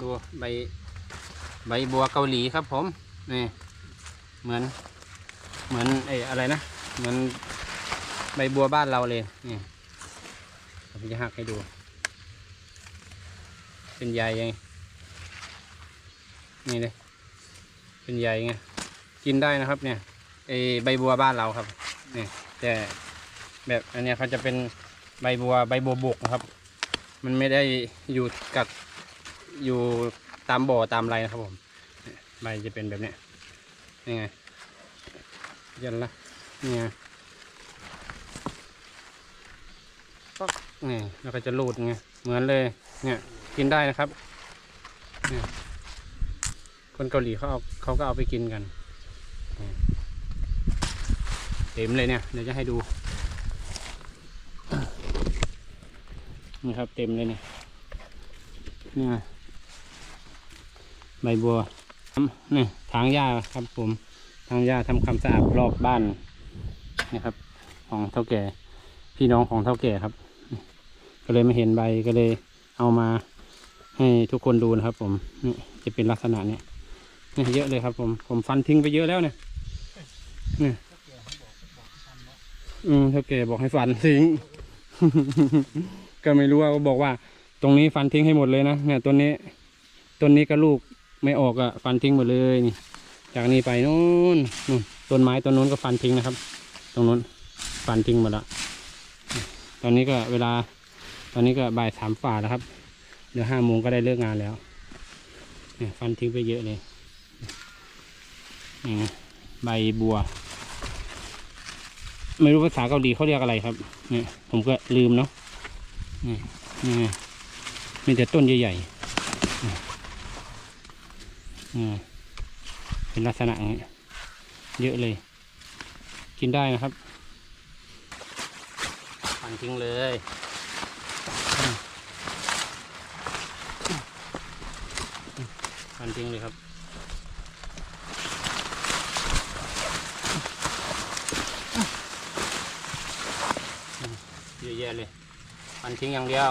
ดูใบใบบัวเกาหลีครับผมนี่เหมือนเหมือนไอ้อะไรนะ เหมือนใบบัวบ้านเราเลยนี่ผมจะหักให้ดู เป็นใยยังนี่เลยเป็นใยไงกินได้นะครับเนี่ยไอใบบัวบ้านเราครับนี่แต่แบบอันเนี้ยเขาจะเป็นใบบัวใบบัวบกนะครับ มันไม่ได้อยู่กับ อยู่ตามบ่อตามไรนะครับผมใบจะเป็นแบบนี้ยนี่ไงยันละนี่ไงป๊อกนี่แล้วก็จะรูดไงเหมือนเลย เนี่ยกินได้นะครับเนี่ยคนเกาหลีเขาเอาเขาก็เอาไปกินกันเต็มเลยเนี่ยเดี๋ยวจะให้ดูนี่ครับเต็มเลยเนี่ยนี่ไง ใบบัวนี่ถางหญ้าครับผมถางหญ้าทำความสะอาดรอบบ้านนี่ครับ ของเท่าแก่ พี่น้องของเท่าแก่ครับ ก็เลยไม่เห็นใบก็เลยเอามาให้ทุกคนดูนะครับ ผมนี่จะเป็นลักษณะเนี้ยนี่เยอะเลยครับ ผมผมฟันทิ้งไปเยอะแล้วเนี่ยนี่อืมเท่าแก่บอกให้ฟันทิ้ง ก็ไม่รู้ว่าบอกว่า ตรงนี้ฟันทิ้งให้หมดเลยนะเนี่ยต้นนี้ต้นนี้ก็ลูก ไม่ออกอะฟันทิ้งหมดเลยนี่ จากนี้ไปนู้นนู่นต้นไม้ต้นนู้นก็ฟันทิ้งนะครับ ตรงนู้นฟันทิ้งหมดละตอนนี้ก็เวลา ตอนนี้ก็บ่ายสามฝ่าแล้วครับเดี๋ยวห้าโมงก็ได้เลิกงานแล้วเนี่ยฟันทิ้งไปเยอะเลยนี่ใบบัว ไม่รู้ภาษาเกาหลีเขาเรียกอะไรครับเนี่ยผมก็ลืมเนาะนี่นี่มีแต่ต้นใหญ่ๆ เป็นลักษณะอย่างนี้เยอะเลย กินได้นะครับฟันทิ้งเลยฟันทิ้งเลยครับ เยอะแยะเลยฟันทิ้งอย่างเดียว